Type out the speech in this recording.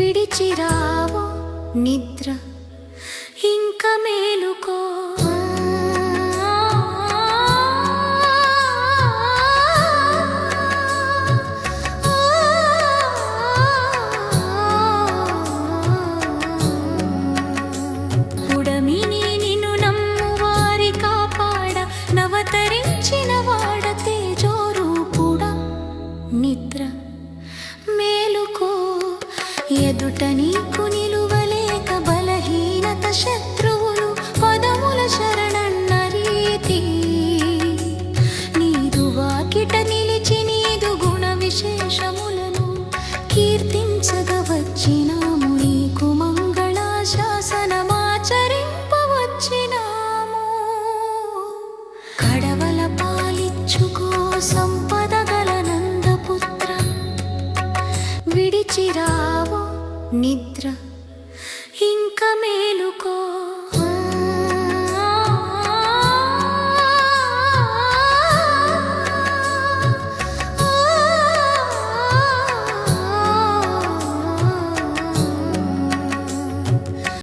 విడిచిరావు నిద్ర. ఇంకమే ఎదుట నీకు నిలువలేక బలహీనత శత్రువులు పదముల శరణన్న రీతి. నీదు వాకిట నిలిచి నీదు గుణ విశేషములను కీర్తించగవచ్చినాము కడవల નિદ્રા